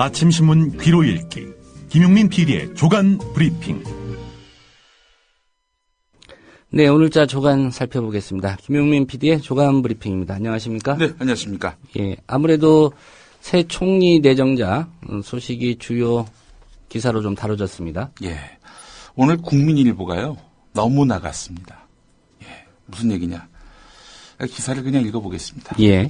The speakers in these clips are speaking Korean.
아침 신문 귀로 읽기 김용민 PD의 조간 브리핑. 네, 오늘자 조간 살펴보겠습니다. 김용민 PD의 조간 브리핑입니다. 안녕하십니까? 네, 안녕하십니까. 예, 아무래도 새 총리 내정자 소식이 주요 기사로 좀 다뤄졌습니다. 예. 오늘 국민일보가요, 너무 나갔습니다. 예. 무슨 얘기냐. 기사를 그냥 읽어보겠습니다. 예.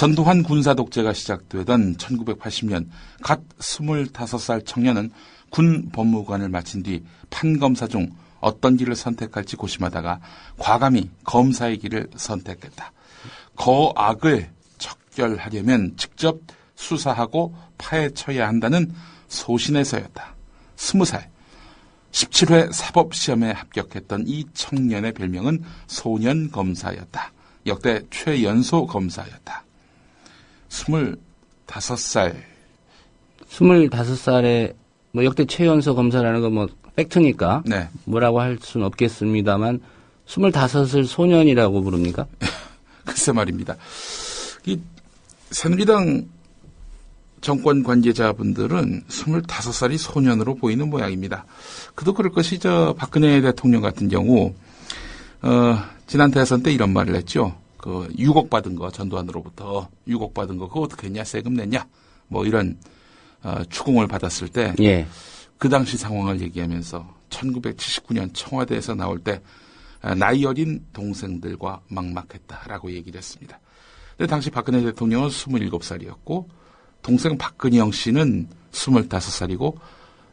전두환 군사 독재가 시작되던 1980년 갓 25살 청년은 군 법무관을 마친 뒤 판검사 중 어떤 길을 선택할지 고심하다가 과감히 검사의 길을 선택했다. 거악을 척결하려면 직접 수사하고 파헤쳐야 한다는 소신에서였다. 20살 17회 사법시험에 합격했던 이 청년의 별명은 소년 검사였다. 역대 최연소 검사였다. 25살. 25살에 뭐 역대 최연소 검사라는 건 뭐 팩트니까 네. 뭐라고 할 수는 없겠습니다만 25을 소년이라고 부릅니까? 글쎄 말입니다. 이 새누리당 정권 관계자분들은 25살이 소년으로 보이는 모양입니다. 그도 그럴 것이 저 박근혜 대통령 같은 경우 어, 지난 대선 때 이런 말을 했죠. 그 6억 받은 거 전두환으로부터 6억 받은 거 그거 어떻게 했냐 세금 냈냐 뭐 이런 어, 추궁을 받았을 때 예. 그 당시 상황을 얘기하면서 1979년 청와대에서 나올 때 아, 나이 어린 동생들과 막막했다라고 얘기를 했습니다. 근데 당시 박근혜 대통령은 27살이었고 동생 박근영 씨는 25살이고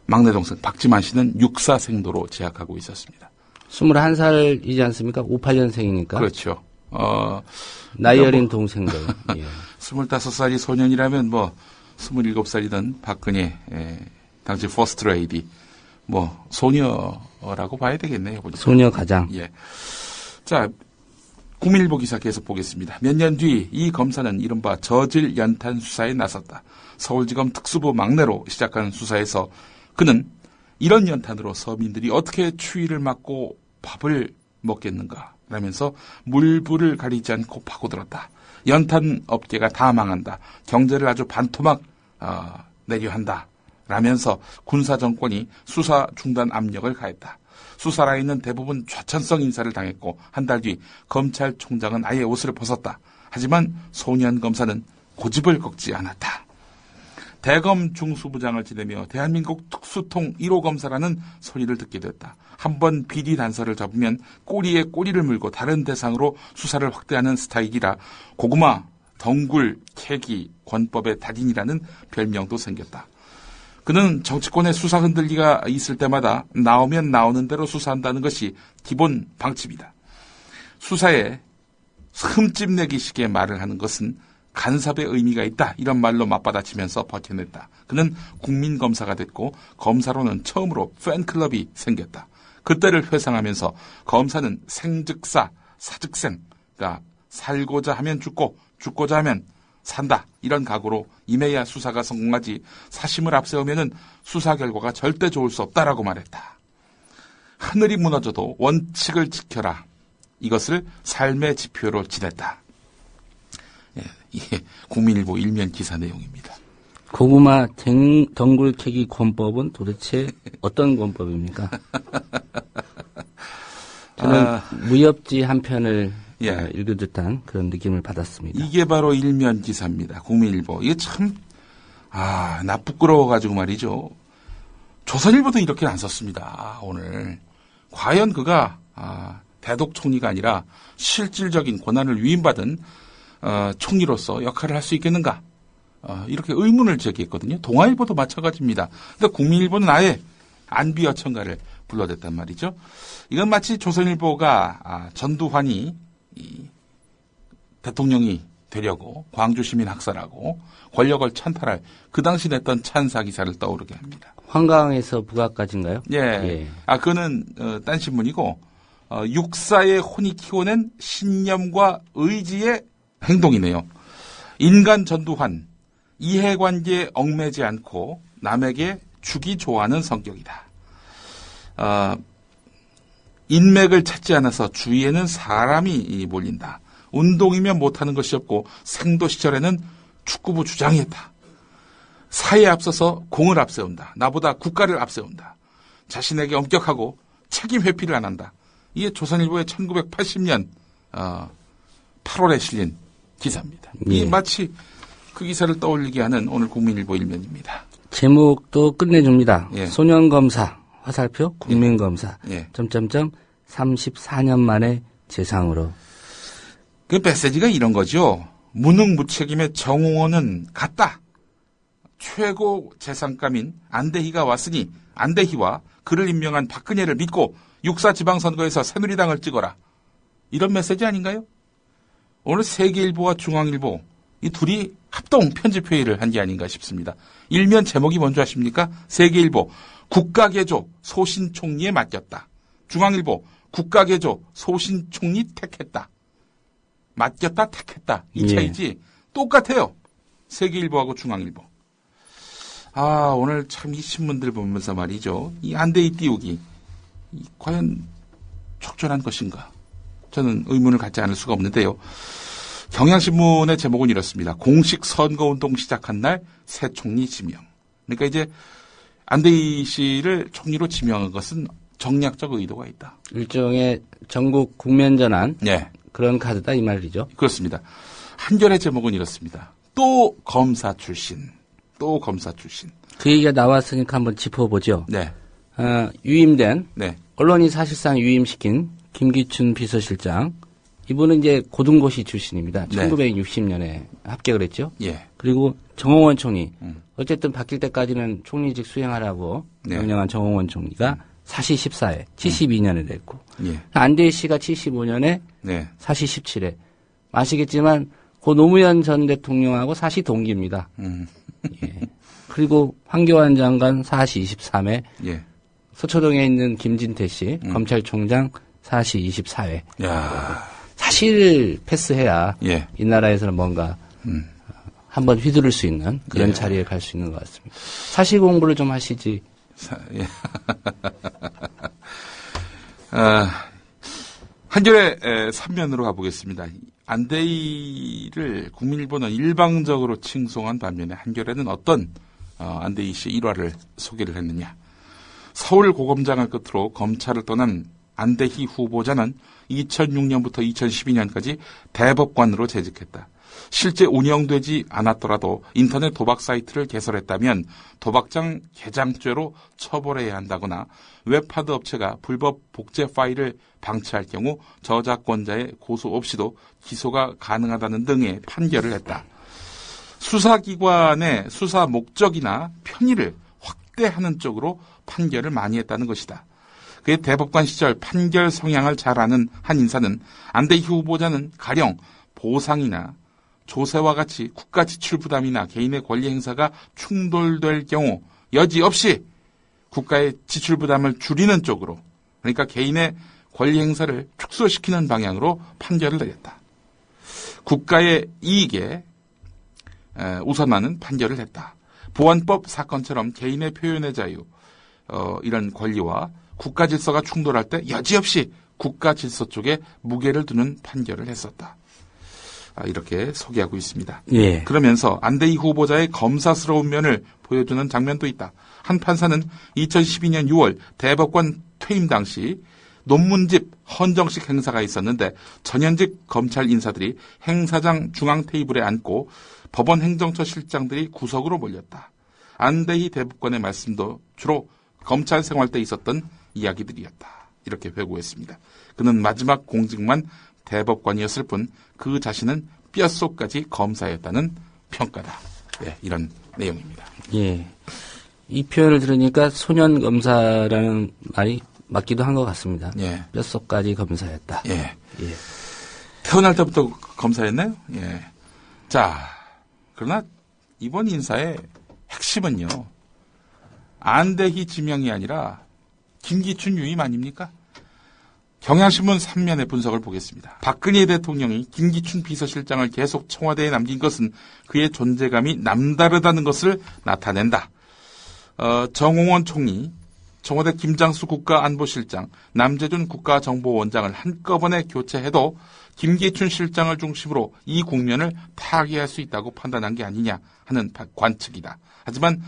막내 동생 박지만 씨는 육사생도로 재학하고 있었습니다. 21살이지 않습니까? 58년생이니까. 그렇죠. 어, 나이 그러니까 어린 뭐 동생들. 예. 25살이 소년이라면 뭐 27살이던 박근혜 에, 당시 퍼스트 레이디 뭐 소녀라고 봐야 되겠네요. 보니까. 소녀 가장. 예. 자, 국민일보 기사 계속 보겠습니다. 몇 년 뒤 이 검사는 이른바 저질 연탄 수사에 나섰다. 서울지검 특수부 막내로 시작한 수사에서 그는 이런 연탄으로 서민들이 어떻게 추위를 맞고 밥을 먹겠는가 라면서 물불을 가리지 않고 파고들었다. 연탄 업계가 다 망한다. 경제를 아주 반토막 어, 내려 한다. 라면서 군사 정권이 수사 중단 압력을 가했다. 수사 라인은 대부분 좌천성 인사를 당했고 한 달 뒤 검찰총장은 아예 옷을 벗었다. 하지만 소년 검사는 고집을 꺾지 않았다. 대검 중수부장을 지내며 대한민국 특수통 1호 검사라는 소리를 듣게 됐다. 한 번 비리 단서를 잡으면 꼬리에 꼬리를 물고 다른 대상으로 수사를 확대하는 스타일이라 고구마, 덩굴, 캐기, 권법의 달인이라는 별명도 생겼다. 그는 정치권의 수사 흔들기가 있을 때마다 나오면 나오는 대로 수사한다는 것이 기본 방침이다. 수사에 흠집 내기식의 말을 하는 것은 간섭의 의미가 있다. 이런 말로 맞받아치면서 버텨냈다. 그는 국민 검사가 됐고 검사로는 처음으로 팬클럽이 생겼다. 그때를 회상하면서 검사는 생즉사, 사즉생, 그러니까 살고자 하면 죽고 죽고자 하면 산다. 이런 각오로 임해야 수사가 성공하지 사심을 앞세우면은 수사 결과가 절대 좋을 수 없다라고 말했다. 하늘이 무너져도 원칙을 지켜라. 이것을 삶의 지표로 지냈다. 예, 국민일보 일면 기사 내용입니다. 고구마 댕, 덩굴 캐기 권법은 도대체 어떤 권법입니까? 저는 아. 무협지 한 편을 예. 어, 읽은 듯한 그런 느낌을 받았습니다. 이게 바로 일면 기사입니다. 국민일보. 이게 참, 아, 나 부끄러워가지고 말이죠. 조선일보도 이렇게 안 썼습니다. 오늘. 과연 그가, 아, 대독 총리가 아니라 실질적인 권한을 위임받은, 어, 총리로서 역할을 할 수 있겠는가? 어, 이렇게 의문을 제기했거든요. 동아일보도 마찬가지입니다. 근데 국민일보는 아예 안비어천가를 불러댔단 말이죠. 이건 마치 조선일보가 아, 전두환이 이 대통령이 되려고 광주 시민 학살하고 권력을 찬탈할 그 당시 냈던 찬사 기사를 떠오르게 합니다. 황강에서 북악까지인가요? 예. 예. 아 그거는 어, 딴 신문이고 어, 육사의 혼이 키워낸 신념과 의지의 행동이네요. 인간 전두환 이해관계에 얽매지 않고 남에게 주기 좋아하는 성격이다. 어, 인맥을 찾지 않아서 주위에는 사람이 몰린다. 운동이면 못하는 것이 없고 생도 시절에는 축구부 주장이었다. 사회에 앞서서 공을 앞세운다. 나보다 국가를 앞세운다. 자신에게 엄격하고 책임 회피를 안 한다. 이게 조선일보의 1980년 어, 8월에 실린 기사입니다. 이 예. 마치 그 기사를 떠올리게 하는 오늘 국민일보 일면입니다. 제목도 끝내줍니다. 예. 소년검사, 화살표, 국민검사, 예. 점점점, 34년 만에 재상으로. 그 메시지가 이런 거죠. 무능무책임의 정홍원은 갔다. 최고 재상감인 안대희가 왔으니 안대희와 그를 임명한 박근혜를 믿고 육사 지방선거에서 새누리당을 찍어라. 이런 메시지 아닌가요? 오늘 세계일보와 중앙일보 이 둘이 합동 편집 회의를 한 게 아닌가 싶습니다. 일면 제목이 뭔지 아십니까? 세계일보 국가개조 소신 총리에 맡겼다. 중앙일보 국가개조 소신 총리 택했다. 맡겼다 택했다 이 예. 차이지 똑같아요. 세계일보하고 중앙일보. 아 오늘 참 이 신문들 보면서 말이죠. 이 안대희 띄우기 이 과연 적절한 것인가? 저는 의문을 갖지 않을 수가 없는데요. 경향신문의 제목은 이렇습니다. 공식 선거운동 시작한 날 새 총리 지명. 그러니까 이제 안대희 씨를 총리로 지명한 것은 정략적 의도가 있다. 일종의 전국 국면 전환, 네. 그런 카드다, 이 말이죠. 그렇습니다. 한결의 제목은 이렇습니다. 또 검사 출신. 또 검사 출신. 그 얘기가 나왔으니까 한번 짚어보죠. 네. 어, 유임된, 네. 언론이 사실상 유임시킨 김기춘 비서실장. 이분은 이제 고등고시 출신입니다. 네. 1960년에 합격을 했죠. 예. 그리고 정홍원 총리. 음. 어쨌든 바뀔 때까지는 총리직 수행하라고 네. 명령한 정홍원 총리가 사시 14회, 72년에 됐고. 예. 안대희 씨가 75년에 네. 사시 17회. 아시겠지만 고 노무현 전 대통령하고 사시 동기입니다. 음. 예. 그리고 황교안 장관 사시 23회, 예. 서초동에 있는 김진태 씨 음. 검찰총장 사시 24회. 야. 사실 패스해야 예. 이 나라에서는 뭔가 음. 한번 휘두를 수 있는 그런 예. 자리에 갈 수 있는 것 같습니다. 사실 공부를 좀 하시지. 사- 예. 아, 한결의 에, 삼면으로 가보겠습니다. 안대희를 국민일보는 일방적으로 칭송한 반면에 한결에는 어떤 어, 안대희 씨의 일화를 소개를 했느냐. 서울 고검장을 끝으로 검찰을 떠난 안대희 후보자는 2006년부터 2012년까지 대법관으로 재직했다. 실제 운영되지 않았더라도 인터넷 도박 사이트를 개설했다면 도박장 개장죄로 처벌해야 한다거나 웹하드 업체가 불법 복제 파일을 방치할 경우 저작권자의 고소 없이도 기소가 가능하다는 등의 판결을 했다. 수사기관의 수사 목적이나 편의를 확대하는 쪽으로 판결을 많이 했다는 것이다. 그의 대법관 시절 판결 성향을 잘 아는 한 인사는 안대희 후보자는 가령 보상이나 조세와 같이 국가 지출 부담이나 개인의 권리 행사가 충돌될 경우 여지없이 국가의 지출 부담을 줄이는 쪽으로 그러니까 개인의 권리 행사를 축소시키는 방향으로 판결을 내렸다. 국가의 이익에 에, 우선하는 판결을 했다. 보안법 사건처럼 개인의 표현의 자유, 어, 이런 권리와 국가 질서가 충돌할 때 여지없이 국가 질서 쪽에 무게를 두는 판결을 했었다. 아, 이렇게 소개하고 있습니다. 예. 그러면서 안대희 후보자의 검사스러운 면을 보여주는 장면도 있다. 한 판사는 2012년 6월 대법관 퇴임 당시 논문집 헌정식 행사가 있었는데 전현직 검찰 인사들이 행사장 중앙 테이블에 앉고 법원 행정처 실장들이 구석으로 몰렸다. 안대희 대법관의 말씀도 주로 검찰 생활 때 있었던 이야기들이었다. 이렇게 회고했습니다. 그는 마지막 공직만 대법관이었을 뿐 그 자신은 뼛속까지 검사였다는 평가다. 예, 이런 내용입니다. 예. 이 표현을 들으니까 소년 검사라는 말이 맞기도 한 것 같습니다. 예, 뼛속까지 검사였다. 예. 예. 태어날 때부터 검사였나요? 예. 자, 그러나 이번 인사의 핵심은요. 안대희 지명이 아니라 김기춘 유임 아닙니까? 경향신문 3면의 분석을 보겠습니다. 박근혜 대통령이 김기춘 비서실장을 계속 청와대에 남긴 것은 그의 존재감이 남다르다는 것을 나타낸다. 어, 정홍원 총리, 청와대 김장수 국가안보실장, 남재준 국가정보원장을 한꺼번에 교체해도 김기춘 실장을 중심으로 이 국면을 타개할 수 있다고 판단한 게 아니냐 하는 관측이다. 하지만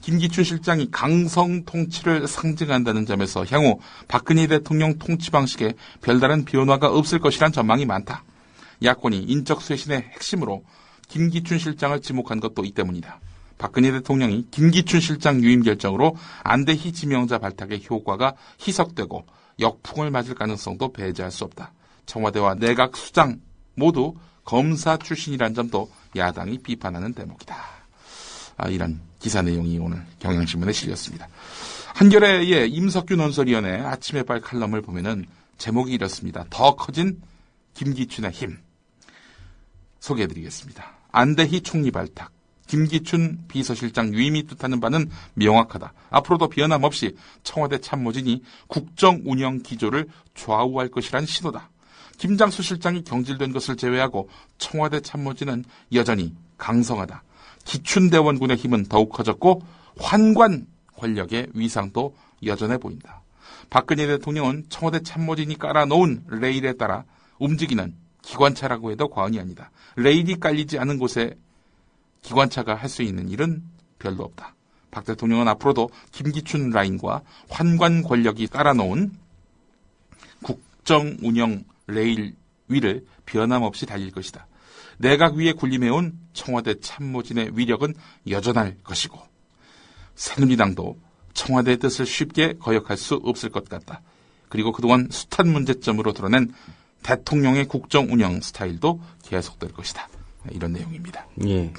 김기춘 실장이 강성 통치를 상징한다는 점에서 향후 박근혜 대통령 통치 방식에 별다른 변화가 없을 것이란 전망이 많다. 야권이 인적 쇄신의 핵심으로 김기춘 실장을 지목한 것도 이 때문이다. 박근혜 대통령이 김기춘 실장 유임 결정으로 안대희 지명자 발탁의 효과가 희석되고 역풍을 맞을 가능성도 배제할 수 없다. 청와대와 내각 수장 모두 검사 출신이란 점도 야당이 비판하는 대목이다. 아, 이런 기사 내용이 오늘 경향신문에 실렸습니다. 한겨레의 임석규 논설위원회 아침에 빨 칼럼을 보면은 제목이 이렇습니다. 더 커진 김기춘의 힘. 소개해드리겠습니다. 안대희 총리 발탁. 김기춘 비서실장 유임이 뜻하는 바는 명확하다. 앞으로도 변함없이 청와대 참모진이 국정 운영 기조를 좌우할 것이란 신호다. 김장수 실장이 경질된 것을 제외하고 청와대 참모진은 여전히 강성하다. 기춘대원군의 힘은 더욱 커졌고 환관 권력의 위상도 여전해 보인다. 박근혜 대통령은 청와대 참모진이 깔아놓은 레일에 따라 움직이는 기관차라고 해도 과언이 아니다. 레일이 깔리지 않은 곳에 기관차가 할 수 있는 일은 별로 없다. 박 대통령은 앞으로도 김기춘 라인과 환관 권력이 깔아놓은 국정 운영 레일 위를 변함없이 달릴 것이다. 내각 위에 군림해온 청와대 참모진의 위력은 여전할 것이고 새누리당도 청와대의 뜻을 쉽게 거역할 수 없을 것 같다. 그리고 그동안 숱한 문제점으로 드러낸 대통령의 국정 운영 스타일도 계속될 것이다. 이런 내용입니다. 예.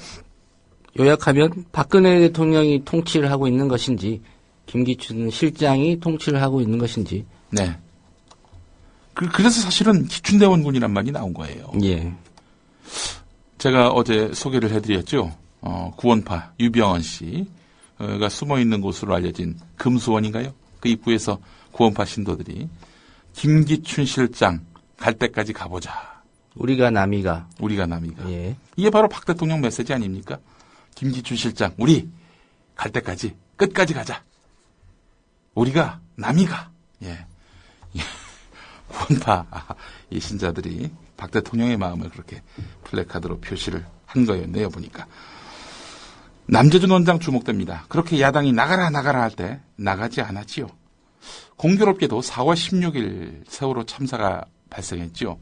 요약하면 박근혜 대통령이 통치를 하고 있는 것인지 김기춘 실장이 통치를 하고 있는 것인지. 네. 그, 래서 사실은 기춘대원군이란 말이 나온 거예요. 예. 제가 어제 소개를 해드렸죠. 어, 구원파 유병헌 씨가 숨어 있는 곳으로 알려진 금수원인가요? 그 입구에서 구원파 신도들이 김기춘 실장 갈 때까지 가보자. 우리가 남이가. 우리가 남이가. 예. 이게 바로 박 대통령 메시지 아닙니까? 김기춘 실장, 우리 갈 때까지 끝까지 가자. 우리가 남이가. 예. 구원파 이 신자들이 박 대통령의 마음을 그렇게 플래카드로 표시를 한 거였네요, 보니까. 남재준 원장 주목됩니다. 그렇게 야당이 나가라 나가라 할 때 나가지 않았지요. 공교롭게도 4월 16일 세월호 참사가 발생했지요.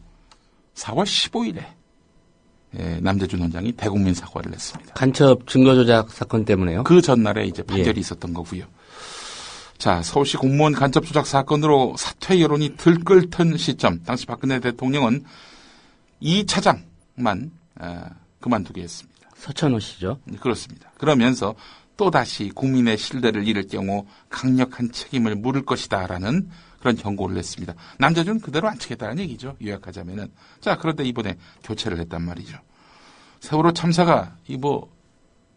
4월 15일에 예, 남재준 원장이 대국민 사과를 했습니다. 간첩 증거 조작 사건 때문에요. 그 전날에 이제 판결이 예. 있었던 거고요. 자, 서울시 공무원 간첩 조작 사건으로 사퇴 여론이 들끓던 시점, 당시 박근혜 대통령은 이 차장만 어, 그만두게 했습니다. 서천호 씨죠. 그렇습니다. 그러면서 또다시 국민의 신뢰를 잃을 경우 강력한 책임을 물을 것이다라는 그런 경고를 했습니다. 남자준 그대로 안 치겠다는 얘기죠. 요약하자면은. 자, 그런데 이번에 교체를 했단 말이죠. 세월호 참사가 이 뭐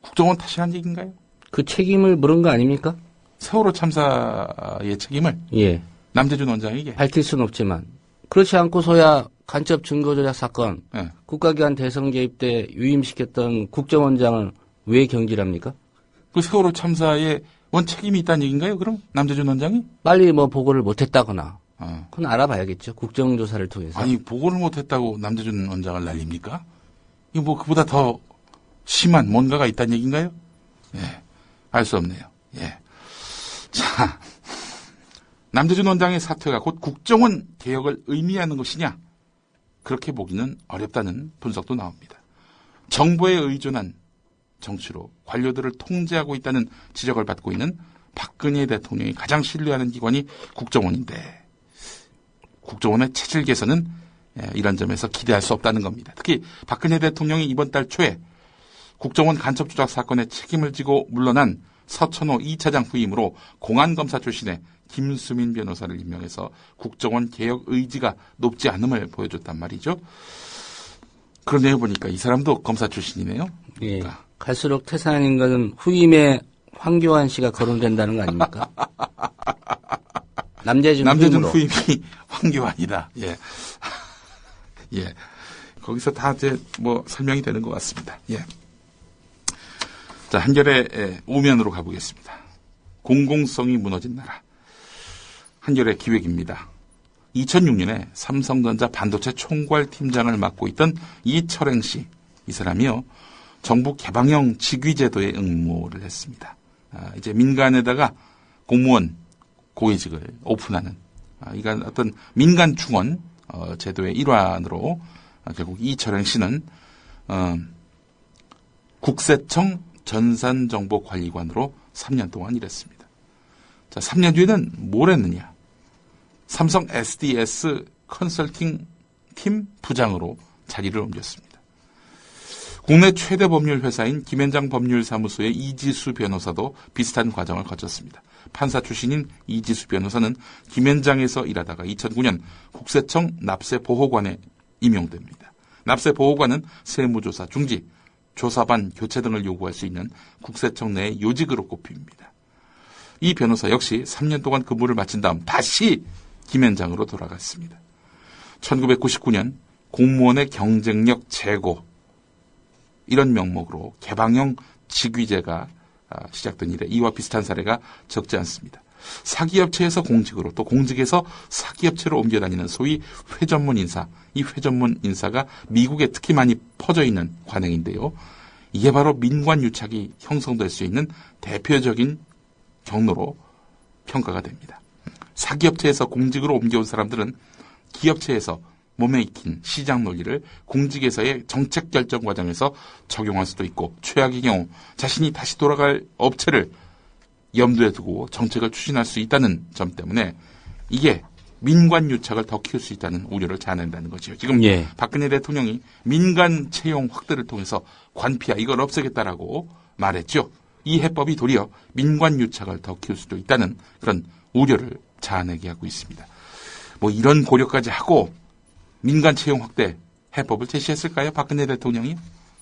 국정원 탓이란 얘기인가요? 그 책임을 물은 거 아닙니까? 세월호 참사의 책임을 예. 남재준 원장에게 밝힐 수는 없지만 그렇지 않고서야 간첩 증거 조작 사건 예. 국가기관 대선 개입 때 유임시켰던 국정원장을 왜 경질합니까? 그 세월호 참사에 원 책임이 있다는 얘기인가요? 그럼 남재준 원장이? 빨리 뭐 보고를 못했다거나 어. 그건 알아봐야겠죠. 국정조사를 통해서. 아니 보고를 못했다고 남재준 원장을 날립니까? 이거 뭐 그보다 더 심한 뭔가가 있다는 얘기인가요? 예, 알 수 없네요. 예. 자, 남재준 원장의 사퇴가 곧 국정원 개혁을 의미하는 것이냐? 그렇게 보기는 어렵다는 분석도 나옵니다. 정부에 의존한 정치로 관료들을 통제하고 있다는 지적을 받고 있는 박근혜 대통령이 가장 신뢰하는 기관이 국정원인데 국정원의 체질 개선은 예, 이런 점에서 기대할 수 없다는 겁니다. 특히 박근혜 대통령이 이번 달 초에 국정원 간첩 조작 사건의 책임을 지고 물러난 서천호 2차장 후임으로 공안검사 출신의 김수민 변호사를 임명해서 국정원 개혁 의지가 높지 않음을 보여줬단 말이죠. 그러네요 보니까 이 사람도 검사 출신이네요. 예. 그러니까 갈수록 태산인 것은 후임에 황교안 씨가 거론된다는 거 아닙니까? 남재준, 남재준. 후임이 황교안이다. 예. 예. 거기서 다 이제 뭐 설명이 되는 것 같습니다. 예. 자, 한결의 예, 오면으로 가보겠습니다. 공공성이 무너진 나라. 한겨레 기획입니다. 2006년에 삼성전자 반도체 총괄 팀장을 맡고 있던 이철행 씨. 이 사람이요. 정부 개방형 직위제도에 응모를 했습니다. 아, 이제 민간에다가 공무원 고위직을 오픈하는 아, 이건 어떤 민간 충원 어, 제도의 일환으로 아, 결국 이철행 씨는 어, 국세청 전산정보관리관으로 3년 동안 일했습니다. 자, 3년 뒤에는 뭘 했느냐? 삼성 SDS 컨설팅 팀 부장으로 자리를 옮겼습니다. 국내 최대 법률 회사인 김현장 법률사무소의 이지수 변호사도 비슷한 과정을 거쳤습니다. 판사 출신인 이지수 변호사는 김현장에서 일하다가 2009년 국세청 납세보호관에 임용됩니다. 납세보호관은 세무조사 중지, 조사반 교체 등을 요구할 수 있는 국세청 내의 요직으로 꼽힙니다. 이 변호사 역시 3년 동안 근무를 마친 다음 다시 김현장으로 돌아갔습니다. 1999년 공무원의 경쟁력 제고 이런 명목으로 개방형 직위제가 아, 시작된 이래 이와 비슷한 사례가 적지 않습니다. 사기업체에서 공직으로 또 공직에서 사기업체로 옮겨다니는 소위 회전문 인사, 이 회전문 인사가 미국에 특히 많이 퍼져 있는 관행인데요. 이게 바로 민관 유착이 형성될 수 있는 대표적인 경로로 평가가 됩니다. 사기업체에서 공직으로 옮겨온 사람들은 기업체에서 몸에 익힌 시장 논리를 공직에서의 정책 결정 과정에서 적용할 수도 있고 최악의 경우 자신이 다시 돌아갈 업체를 염두에 두고 정책을 추진할 수 있다는 점 때문에 이게 민관 유착을 더 키울 수 있다는 우려를 자아낸다는 거죠. 지금 예. 박근혜 대통령이 민간 채용 확대를 통해서 관피아 이걸 없애겠다라고 말했죠. 이 해법이 도리어 민관 유착을 더 키울 수도 있다는 그런 우려를 자아내게 하고 있습니다. 뭐 이런 고려까지 하고 민간 채용 확대 해법을 제시했을까요? 박근혜 대통령이?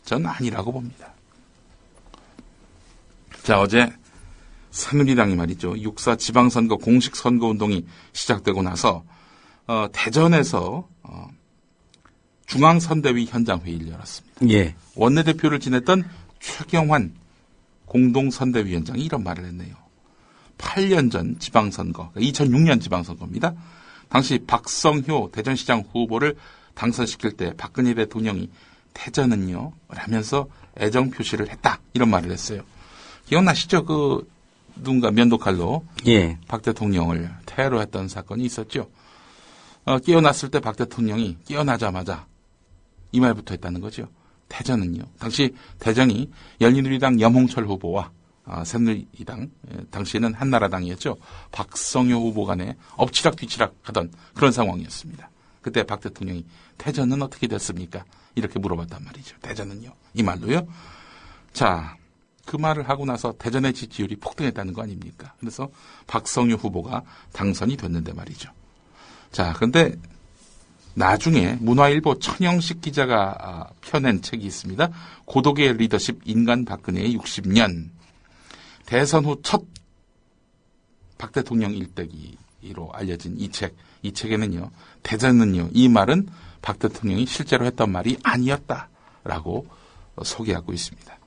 전 아니라고 봅니다. 자, 어제 새누리당이 말이죠. 육사 지방선거 공식 선거 운동이 시작되고 나서 어, 대전에서 어, 중앙선대위 현장 회의를 열었습니다. 예. 원내대표를 지냈던 최경환 공동선대위원장이 이런 말을 했네요. 8년 전 지방선거, 2006년 지방선거입니다. 당시 박성효 대전시장 후보를 당선시킬 때 박근혜 대통령이 대전은요 라면서 애정 표시를 했다 이런 말을 했어요. 기억나시죠? 그 누군가 면도칼로 예. 박 대통령을 테러했던 사건이 있었죠. 어, 깨어났을 때 박 대통령이 깨어나자마자 이 말부터 했다는 거죠. 대전은요. 당시 대전이 열린우리당 염홍철 후보와 아, 새누리당 예, 당시에는 한나라당이었죠. 박성효 후보 간에 엎치락 뒤치락 하던 그런 상황이었습니다. 그때 박 대통령이 대전은 어떻게 됐습니까? 이렇게 물어봤단 말이죠. 대전은요. 이 말로요. 자, 그 말을 하고 나서 대전의 지지율이 폭등했다는 거 아닙니까? 그래서 박성효 후보가 당선이 됐는데 말이죠. 자, 그런데 나중에 문화일보 천영식 기자가 아, 펴낸 책이 있습니다. 고독의 리더십 인간 박근혜의 60년. 대선 후 첫 박 대통령 일대기로 알려진 이 책. 이 책에는요, 대전은요, 이 말은 박 대통령이 실제로 했던 말이 아니었다라고 소개하고 있습니다.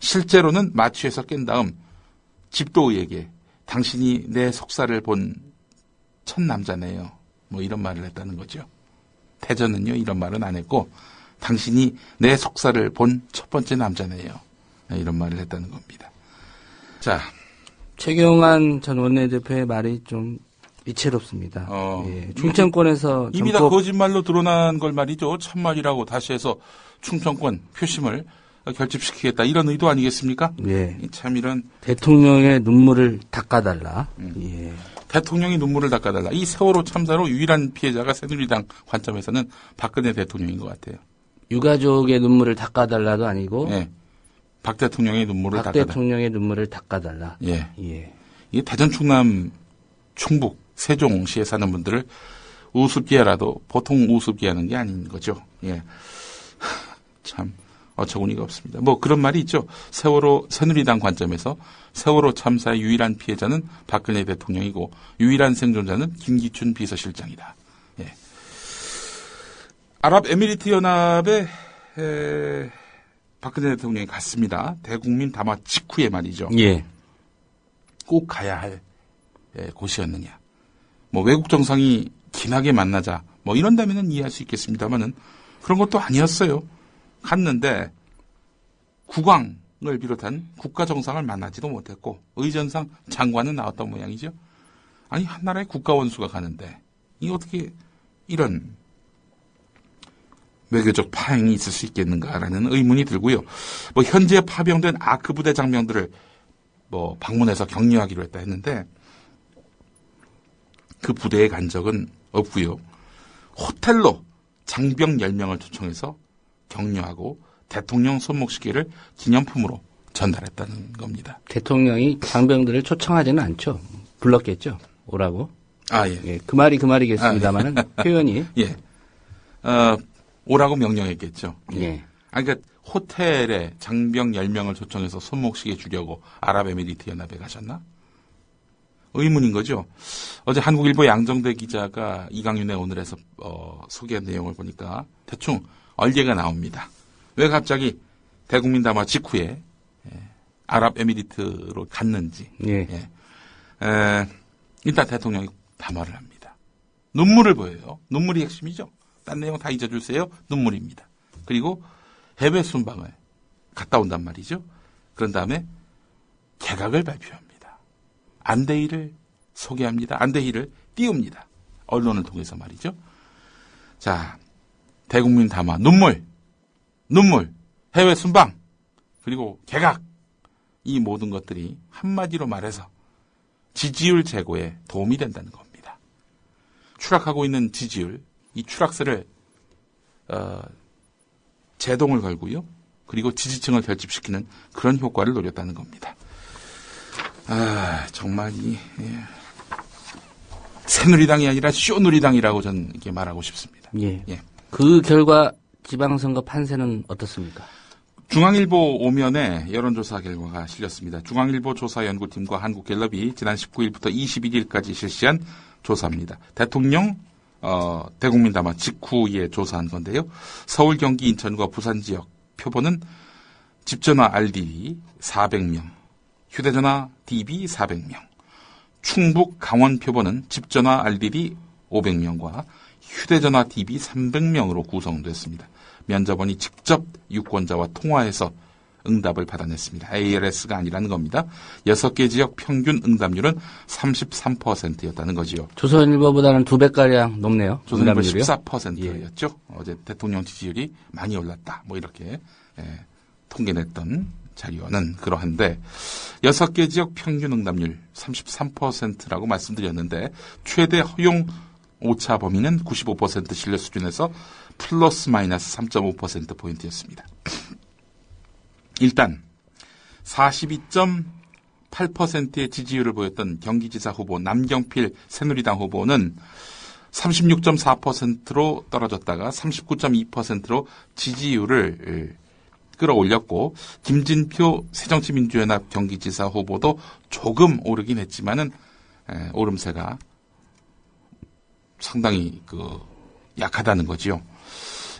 실제로는 마취해서 깬 다음 집도의에게 당신이 내 속살을 본 첫 남자네요. 뭐 이런 말을 했다는 거죠. 대전은요, 이런 말은 안 했고, 당신이 내 속살을 본 첫 번째 남자네요. 이런 말을 했다는 겁니다. 자, 최경환 전 원내대표의 말이 좀 위태롭습니다. 어, 예. 충청권에서 이미 다 정법 거짓말로 드러난 걸 말이죠. 참말이라고 다시 해서 충청권 표심을 결집시키겠다. 이런 의도 아니겠습니까? 예. 참 이런 대통령의 눈물을 닦아달라. 음. 예. 대통령이 눈물을 닦아달라. 이 세월호 참사로 유일한 피해자가 새누리당 관점에서는 박근혜 대통령인 것 같아요. 유가족의 눈물을 닦아달라도 아니고 예. 박 대통령의 눈물을 박 닦아달라. 대통령의 눈물을 닦아달라. 예. 예. 이 대전 충남 충북 세종시에 사는 분들을 우습게 하라도 보통 우습게 하는 게 아닌 거죠. 예. 참 어처구니가 없습니다. 뭐 그런 말이 있죠. 세월호 새누리당 관점에서 세월호 참사의 유일한 피해자는 박근혜 대통령이고 유일한 생존자는 김기춘 비서실장이다. 예. 아랍에미리트 연합에 에, 박근혜 대통령이 갔습니다. 대국민 담화 직후에 말이죠. 예. 꼭 가야 할 예, 곳이었느냐. 뭐 외국 정상이 긴하게 만나자 뭐 이런다면은 이해할 수 있겠습니다만은 그런 것도 아니었어요. 갔는데 국왕을 비롯한 국가 정상을 만나지도 못했고 의전상 장관은 나왔던 모양이죠. 아니 한 나라의 국가 원수가 가는데 이 어떻게 이런 외교적 파행이 있을 수 있겠는가라는 의문이 들고요. 뭐 현재 파병된 아크 부대 장병들을 뭐 방문해서 격려하기로 했다 했는데 그 부대에 간 적은 없고요. 호텔로 장병 10명을 초청해서 격려하고 대통령 손목시계를 기념품으로 전달했다는 겁니다. 대통령이 장병들을 초청하지는 않죠. 불렀겠죠. 오라고. 아, 예. 예, 그 말이 그 말이겠습니다만은 표현이 예. 어, 오라고 명령했겠죠. 예. 아, 그러니까 호텔에 장병 10명을 초청해서 손목시계 주려고 아랍에미리트 연합에 가셨나? 의문인 거죠. 어제 한국일보 양정대 기자가 이강윤의 오늘에서 어, 소개한 내용을 보니까 대충 얼개가 나옵니다. 왜 갑자기 대국민 담화 직후에 예, 아랍에미리트로 갔는지. 예. 예. 에, 일단 대통령이 담화를 합니다. 눈물을 보여요. 눈물이 핵심이죠. 딴 내용 다 잊어주세요. 눈물입니다. 그리고 해외 순방을 갔다 온단 말이죠. 그런 다음에 개각을 발표합니다. 안대희를 소개합니다. 안대희를 띄웁니다. 언론을 통해서 말이죠. 자, 대국민 담화, 눈물, 눈물, 해외 순방, 그리고 개각. 이 모든 것들이 한마디로 말해서 지지율 제고에 도움이 된다는 겁니다. 추락하고 있는 지지율, 이 추락세를 어, 제동을 걸고요. 그리고 지지층을 결집시키는 그런 효과를 노렸다는 겁니다. 아 정말 이 예. 새누리당이 아니라 쇼누리당이라고 저는 이렇게 말하고 싶습니다. 예. 예. 그 결과 지방선거 판세는 어떻습니까? 중앙일보 오면에 여론조사 결과가 실렸습니다. 중앙일보 조사연구팀과 한국갤럽이 지난 19일부터 21일까지 실시한 조사입니다. 대통령 어, 대국민 담화 직후에 조사한 건데요. 서울, 경기, 인천과 부산 지역 표본은 집전화 RDB 400명, 휴대전화 DB 400명, 충북, 강원 표본은 집전화 RDB 500명과 휴대전화 DB 300명으로 구성됐습니다. 면접원이 직접 유권자와 통화해서 응답을 받아냈습니다. ALS가 아니라는 겁니다. 6개 지역 평균 응답률은 33%였다는 거지요. 조선일보보다는 두 배가량 높네요. 조선일보 응답률이요? 14%였죠. 어제 대통령 지지율이 많이 올랐다. 뭐 이렇게 예, 통계냈던 자료는 그러한데 6개 지역 평균 응답률 33%라고 말씀드렸는데 최대 허용 오차 범위는 95% 신뢰 수준에서 플러스 마이너스 3.5%포인트였습니다. 일단 42.8%의 지지율을 보였던 경기지사 후보 남경필 새누리당 후보는 36.4%로 떨어졌다가 39.2%로 지지율을 끌어올렸고 김진표 새정치민주연합 경기지사 후보도 조금 오르긴 했지만은 에, 오름세가 상당히 그 약하다는 거지요.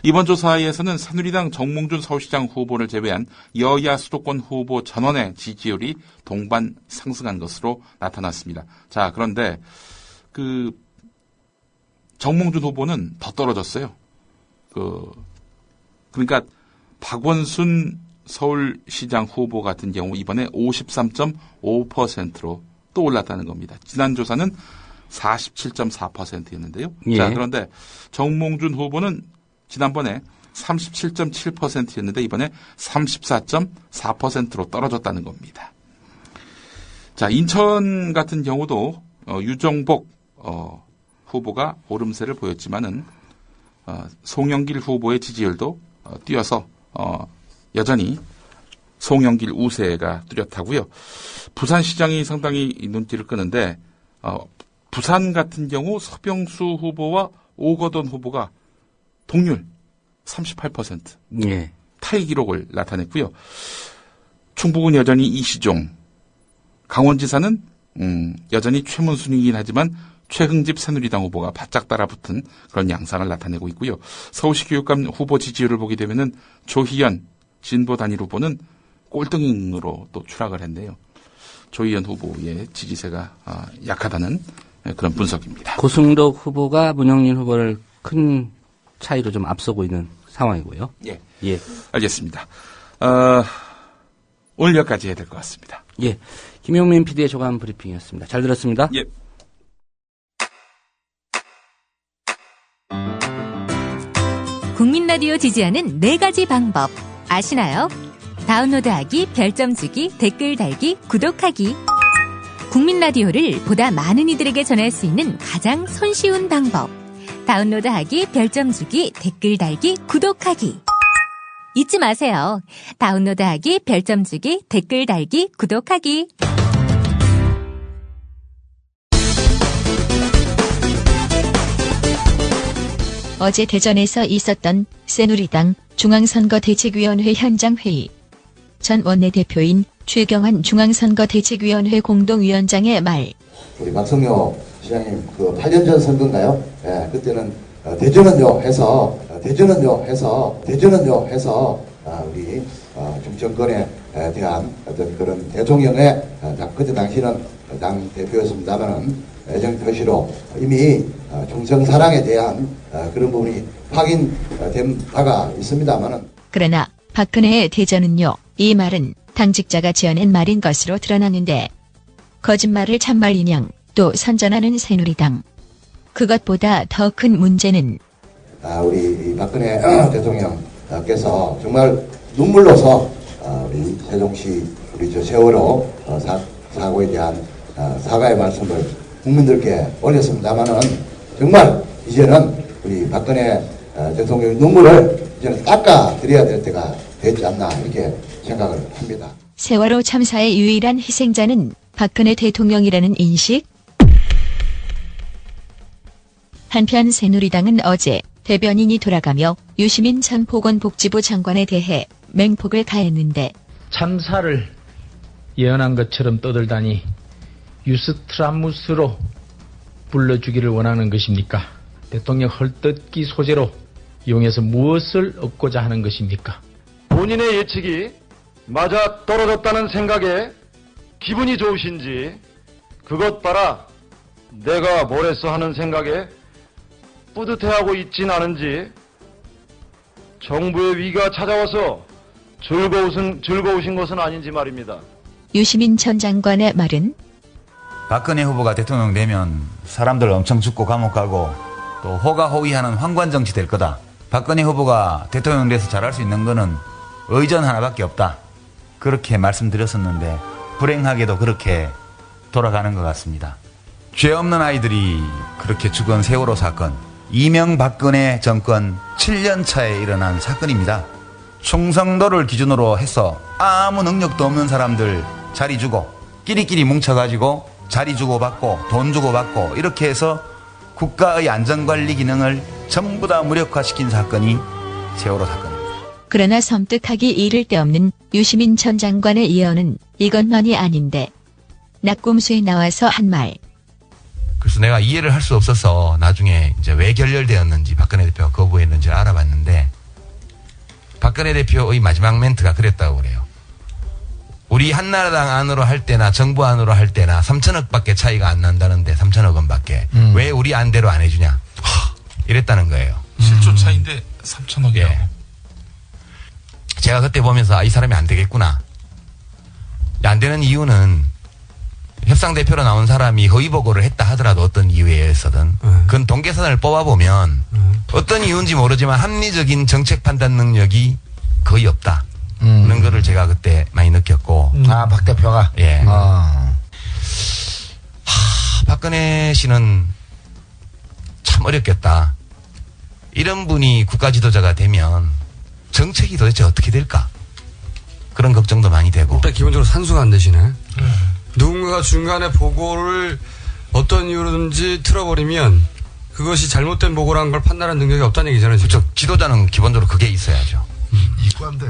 이번 조사에서는 새누리당 정몽준 서울시장 후보를 제외한 여야 수도권 후보 전원의 지지율이 동반 상승한 것으로 나타났습니다. 자, 그런데 그 정몽준 후보는 더 떨어졌어요. 그 그러니까 박원순 서울시장 후보 같은 경우 이번에 53.5%로 또 올랐다는 겁니다. 지난 조사는 47.4%였는데요. 예. 자, 그런데 정몽준 후보는 지난번에 37.7%였는데 이번에 34.4%로 떨어졌다는 겁니다. 자, 인천 같은 경우도 어, 유정복 어, 후보가 오름세를 보였지만은 어, 송영길 후보의 지지율도 어, 뛰어서 어, 여전히 송영길 우세가 뚜렷하고요. 부산시장이 상당히 눈길을 끄는데 어, 부산 같은 경우 서병수 후보와 오거돈 후보가 동률 38% 예. 타이 기록을 나타냈고요. 충북은 여전히 이시종, 강원지사는 음, 여전히 최문순이긴 하지만 최흥집 새누리당 후보가 바짝 따라붙은 그런 양상을 나타내고 있고요. 서울시 교육감 후보 지지율을 보게 되면은 조희연 진보 단일 후보는 꼴등으로 또 추락을 했네요. 조희연 후보의 지지세가 아, 약하다는 예, 그런 분석입니다. 고승덕 후보가 문영린 후보를 큰 차이로 좀 앞서고 있는 상황이고요. 예, 예. 알겠습니다. 어, 오늘 여기까지 해야 될 것 같습니다. 예. 김용민 PD의 조간 브리핑이었습니다. 잘 들었습니다. 예. 국민 라디오 지지하는 네 가지 방법 아시나요? 다운로드하기, 별점 주기, 댓글 달기, 구독하기. 국민 라디오를 보다 많은 이들에게 전할 수 있는 가장 손쉬운 방법. 다운로드하기, 별점 주기, 댓글 달기, 구독하기. 잊지 마세요. 다운로드하기, 별점 주기, 댓글 달기, 구독하기. 어제 대전에서 있었던 새누리당 중앙선거 대책위원회 현장 회의. 전 원내대표인 최경환 중앙선거 대책위원회 공동위원장의 말. 우리 박성효 시장님 그 8년 전 선거인가요? 예, 그때는 어, 대전은요 해서 어, 대전은요 해서 대전은요 해서 아, 우리 어, 좀 정권에 에 대한 어떤 그런 대통령의 어, 당- 그때 당시는 당 대표였습니다만은 애정 표시로 이미 어, 충성 사랑에 대한 어, 그런 부분이 확인된 바가 있습니다만은 그러나 박근혜의 대전은요. 이 말은 당직자가 지어낸 말인 것으로 드러나는데 거짓말을 참말 인양 또 선전하는 새누리당. 그것보다 더 큰 문제는 아, 우리 이 박근혜 대통령께서 정말 눈물로서 아, 우리 세종시 우리 저 세월호 어, 사, 사고에 대한 아, 사과의 말씀을 국민들께 올렸습니다만은 정말 이제는 우리 박근혜 어, 대통령 눈물을 이제는 닦아 드려야 될 때가 됐지 않나 이렇게 생각을 합니다. 세월호 참사의 유일한 희생자는 박근혜 대통령이라는 인식? 한편 새누리당은 어제 대변인이 돌아가며 유시민 전 보건복지부 장관에 대해 맹폭을 가했는데 참사를 예언한 것처럼 떠들다니 유스트라무스로 불러주기를 원하는 것입니까? 대통령 헐뜯기 소재로 이용해서 무엇을 얻고자 하는 것입니까? 본인의 예측이 맞아 떨어졌다는 생각에 기분이 좋으신지 그것 봐라 내가 뭘 했어 하는 생각에 뿌듯해하고 있진 않은지 정부의 위가 찾아와서 즐거우신, 즐거우신 것은 아닌지 말입니다. 유시민 전 장관의 말은 박근혜 후보가 대통령 되면 사람들 엄청 죽고 감옥 가고 또 호가호위하는 황관 정치 될 거다. 박근혜 후보가 대통령 돼서 잘할 수 있는 거는 의전 하나밖에 없다. 그렇게 말씀드렸었는데 불행하게도 그렇게 돌아가는 것 같습니다. 죄 없는 아이들이 그렇게 죽은 세월호 사건, 이명박근혜 정권 7년 차에 일어난 사건입니다. 충성도를 기준으로 해서 아무 능력도 없는 사람들 자리 주고 끼리끼리 뭉쳐가지고 자리 주고 받고 돈 주고 받고 이렇게 해서 국가의 안전관리 기능을 전부 다 무력화시킨 사건이 세월호 사건입니다. 그러나 섬뜩하기 이를 데 없는 유시민 전 장관의 예언은 이것만이 아닌데 낙곰수에 나와서 한 말. 그래서 내가 이해를 할 수 없어서 나중에 이제 왜 결렬되었는지 박근혜 대표가 거부했는지를 알아봤는데 박근혜 대표의 마지막 멘트가 그랬다고 그래요. 우리 한나라당 안으로 할 때나 정부 안으로 할 때나 3천억밖에 차이가 안 난다는데 3천억 원밖에 왜 우리 안대로 안 해주냐 이랬다는 거예요. 실조 차인데 3천억이요. 예. 제가 그때 보면서 아, 이 사람이 안 되겠구나. 안 되는 이유는 협상 대표로 나온 사람이 허위 보고를 했다 하더라도 어떤 이유에 의해서든 그건 동계산을 뽑아보면 어떤 이유인지 모르지만 합리적인 정책 판단 능력이 거의 없다. 그런 거를 제가 그때 많이 느꼈고 아, 박 대표가? 예. 아. 박근혜 씨는 참 어렵겠다. 이런 분이 국가 지도자가 되면 정책이 도대체 어떻게 될까? 그런 걱정도 많이 되고. 일단 기본적으로 산수가 안 되시네. 누군가가 중간에 보고를 어떤 이유로든지 틀어버리면 그것이 잘못된 보고라는 걸 판단하는 능력이 없다는 얘기잖아요. 지금. 그렇죠. 지도자는 기본적으로 그게 있어야죠. 이과인데